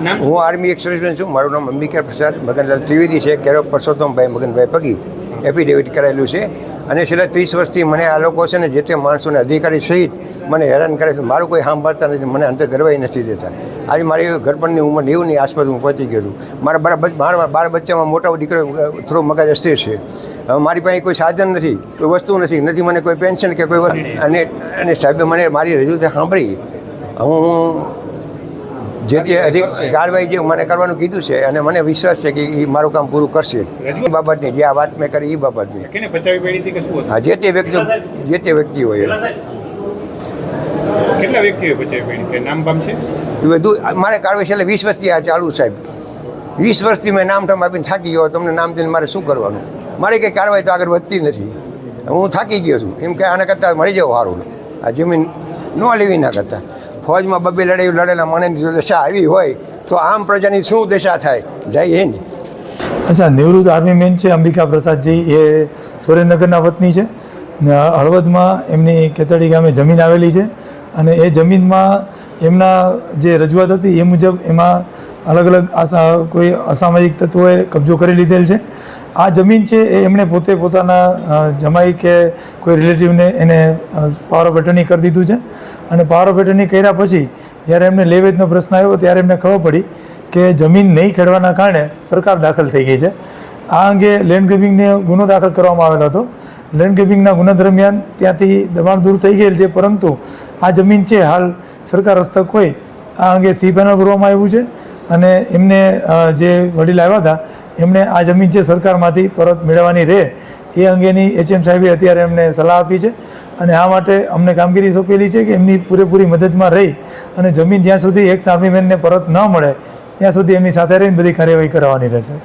હું આર્મી એક સર્વિસમેન છું. મારું નામ અંબિકા પ્રસાદ. મગનલાલ ત્રિવેદી છે. કેરો પરસોત્તમભાઈ મગનભાઈ પગી. એફિડેવિટ કરાયેલું છે. અને છેલ્લા ત્રીસ વર્ષથી મને આ લોકો છે ને, જે તે માણસોને અધિકારી સહિત મને હેરાન કરે છે. મારું કોઈ સાંભળતા નથી. મને અંતર ગરવાઈ નથી દેતા. આજે મારી ઘરપણની ઉંમર નેવુંની આસપાસ હું પહોંચી ગયો છું. મારા બાર મારા બાર બચ્ચામાં મોટા દીકરો થોડો મગજ અસ્થિર છે. હવે મારી પાસે કોઈ સાધન નથી. કોઈ વસ્તુ નથી. નથી મને કોઈ પેન્શન કે કોઈ અને અને સાહેબે મને મારી રજૂઆત સાંભળી. હું જે તે અધિક કાર્યવાહી જે મને કરવાનું કીધું છે અને મને વિશ્વાસ છે કે એ મારું કામ પૂરું કરશે. એ બાબતની જે આ વાત મેં કરી એ બાબતની. કેને પચાવી પડી હતી કે શું હતું? હા જે તે વ્યક્તિ જે તે વ્યક્તિ હોય કેટલા વ્યક્તિઓ પચાવી પડી? કે નામ પામ છે? એટલે બધું મારે કાર્યવાહી છેલ્લે વીસ વર્ષથી આ ચાલુ સાહેબ. વીસ વર્ષથી મેં નામ ઠામ આપીને થાકી ગયો તમને નામ દઈને મારે શું કરવાનું? મારી કંઈ કાર્યવાહી તો આગળ વધતી નથી. હું થાકી ગયો છું. એમ કે આના કરતાં મળી જવું સારું આ જમીન ન લેવી ના કરતાં. ફોજમાં બબે લડાઈ લડેલા માણસની દશા આવી હોય, તો આમ પ્રજાની શું દશા થાય? જય હિન્દ. અચ્છા નિવૃત્ત આર્મી મેન છે, અંબિકા પ્રસાદજી. એ સુરેન્દ્રનગરના વતની છે. હળવદમાં એમની કેતડી ગામે જમીન આવેલી છે. અને એ જમીનમાં એમના જે રજૂઆત હતી એ મુજબ એમાં અલગ અલગ આસા કોઈ અસામાજિક તત્વોએ કબજો કરી લીધેલ છે. આ જમીન છે એ એમણે પોતે પોતાના જમાઈ કે કોઈ રિલેટિવને એને પાવર ઓફ એટર્ની કરી દીધું છે. અને પાવર ઓફ કર્યા પછી જ્યારે એમને લેવેજનો પ્રશ્ન આવ્યો ત્યારે એમને ખબર પડી કે જમીન નહીં ખેડવાના કારણે સરકાર દાખલ થઈ ગઈ છે. આ અંગે લેન્ડ ગ્રેબિંગને ગુનો દાખલ કરવામાં આવેલો હતો. લેન્ડ ગ્રેબિંગના ગુના દરમિયાન ત્યાંથી દબાણ દૂર થઈ ગયેલ છે, પરંતુ આ જમીન છે, હાલ સરકાર હસ્તક હોય, આ અંગે સી પેનલ ભરવામાં આવ્યું છે અને એમને જે વડીલ આવ્યા હતા, એમણે આ જમીન છે સરકારમાંથી પરત મેળવવાની રહે એ અંગેની એચએમ સાહેબે અત્યારે એમને સલાહ આપી છે. અને આ માટે અમને કામગીરી સોંપેલી છે કે એમની પૂરેપૂરી મદદમાં રહી અને જમીન જ્યાં સુધી એક્સ આર્મીમેનને પરત ન મળે, ત્યાં સુધી એમની સાથે રહીને બધી કાર્યવાહી કરવાની રહેશે.